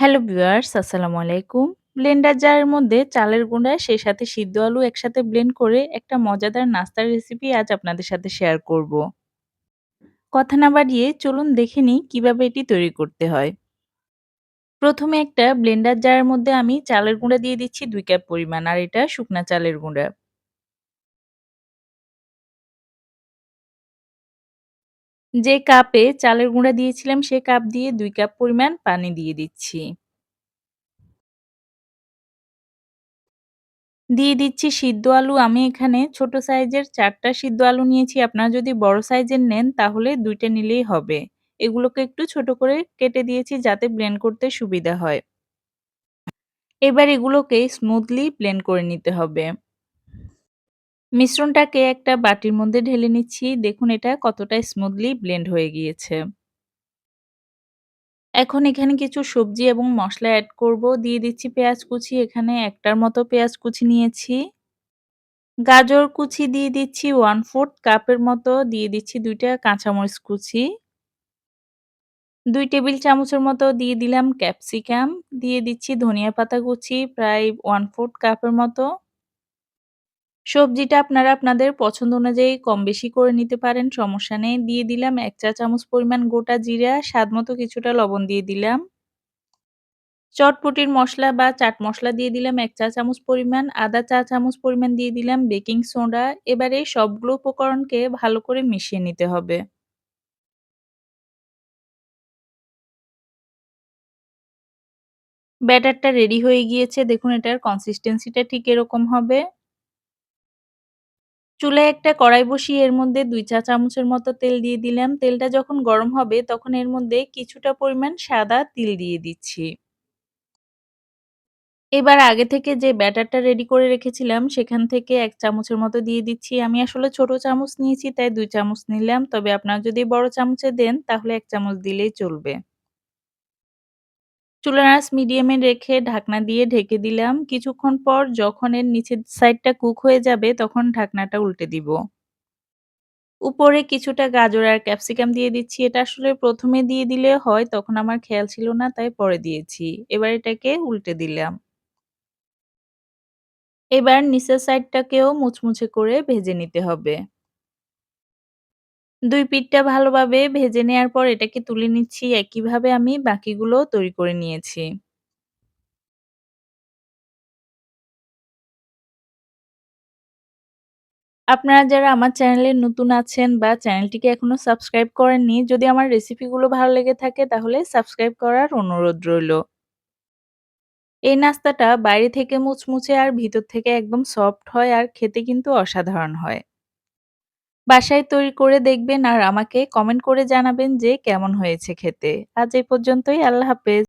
Hello viewers, আসসালামু আলাইকুম। Blender জারের মধ্যে চালের গুঁড়া, সেই সাথে সিদ্ধ আলু একসাথে ব্লেন্ড করে একটা মজাদার নাস্তার রেসিপি আজ আপনাদের সাথে শেয়ার করব। কথা না বাড়িয়ে চলুন দেখে নিই কীভাবে এটি তৈরি করতে হয়। প্রথমে একটা ব্লেন্ডার জারের মধ্যে আমি চালের গুঁড়া দিয়ে দিচ্ছি দুই কাপ পরিমাণ, আর এটা শুকনা চালের গুঁড়া। যে কাপে চালের গুঁড়া দিয়েছিলাম, সে কাপ দিয়ে ২ কাপ পরিমাণ পানি দিয়ে দিচ্ছি। দিয়ে দিচ্ছি সিদ্ধ আলু। আমি এখানে ছোট সাইজের ৪ টা সিদ্ধ আলু নিয়েছি। আপনারা যদি বড় সাইজের নেন, তাহলে ২ টা নিলেই হবে। এগুলোকে একটু ছোট করে কেটে দিয়েছি যাতে ব্লেন্ড করতে সুবিধা হয়। এবার এগুলোকে স্মুথলি ব্লেন্ড করে নিতে হবে। মিশ্রণটাকে একটা বাটির মধ্যে ঢেলে নিচ্ছি। দেখুন এটা কতটা স্মুথলি ব্লেন্ড হয়ে গিয়েছে। এখন এখানে কিছু সবজি এবং মসলা এড করব। দিয়ে দিচ্ছি পেঁয়াজ কুচি। এখানে একটার মতো পেঁয়াজ কুচি নিয়েছি। গাজর কুচি দিয়ে দিচ্ছি 1/4 কাপের মতো। দিয়ে দিচ্ছি ২ টা কাঁচামরিচ কুচি। ২ টেবিল চামচের মতো দিয়ে দিলাম ক্যাপসিকাম। দিয়ে দিচ্ছি ধনিয়া পাতা কুচি, প্রায় 1/4 কাপের মতো। সবজিটা আপনারা আপনাদের পছন্দ অনুযায়ী কম বেশি করে নিতে পারেন, সমস্যা নেই। দিয়ে দিলাম এক চা চামচ পরিমাণ গোটা জিরা, স্বাদ মতো কিছুটা লবণ দিয়ে দিলাম। চটপটির মশলা বা চাট মশলা দিয়ে দিলাম এক চা চামচ পরিমাণ, আদা চা চামচ পরিমাণ দিয়ে দিলাম বেকিং সোডা। এবারে সবগুলো উপকরণকে ভালো করে মিশিয়ে নিতে হবে। ব্যাটারটা রেডি হয়ে গিয়েছে। দেখুন এটার কনসিস্টেন্সিটা ঠিক এরকম হবে। চুলায় একটা কড়াই বসিয়ে এর মধ্যে দুই চা চামচের মতো তেল দিয়ে দিলাম। তেলটা যখন গরম হবে তখন এর মধ্যে কিছুটা পরিমাণ সাদা তিল দিয়ে দিচ্ছি। এবার আগে থেকে যে ব্যাটারটা রেডি করে রেখেছিলাম সেখান থেকে এক চামচের মতো দিয়ে দিচ্ছি। আমি আসলে ছোট চামচ নিয়েছি, তাই দুই চামচ নিলাম। তবে আপনারা যদি বড় চামচে দেন তাহলে এক চামচ দিলেই চলবে। চুলার আঁচ মিডিয়ামে রেখে ঢাকনা দিয়ে ঢেকে দিলাম। কিছুক্ষণ পর যখন এর নিচের সাইডটা কুক হয়ে যাবে তখন ঢাকনাটা উল্টে দিব। উপরে কিছুটা গাজর আর ক্যাপসিকাম দিয়ে দিচ্ছি। এটা আসলে ১ম এ দিয়ে দিলে হয়, তখন আমার খেয়াল ছিল না তাই পরে দিয়েছি। এবার এটাকে উল্টে দিলাম। এবার নিচের সাইডটাকেও মুচমুচে করে ভেজে নিতে হবে। ২ পিঠটা ভালোভাবে ভেজে নেয়ার পর এটাকে তুলে নিচ্ছি। একইভাবে আমি বাকিগুলোও তৈরি করে নিয়েছি। আপনারা যারা আমার চ্যানেলে নতুন আছেন বা চ্যানেলটিকে এখনও সাবস্ক্রাইব করেননি, যদি আমার রেসিপিগুলো ভালো লেগে থাকে তাহলে সাবস্ক্রাইব করার অনুরোধ রইল। এই নাস্তাটা বাইরে থেকে মুচমুচে আর ভিতর থেকে একদম সফট হয় আর খেতে কিন্তু অসাধারণ হয়। বাসায় তৈরি করে দেখবেন আর আমাকে কমেন্ট করে জানাবেন যে কেমন হয়েছে খেতে। আজ এই পর্যন্তই। আল্লাহ হাফেজ।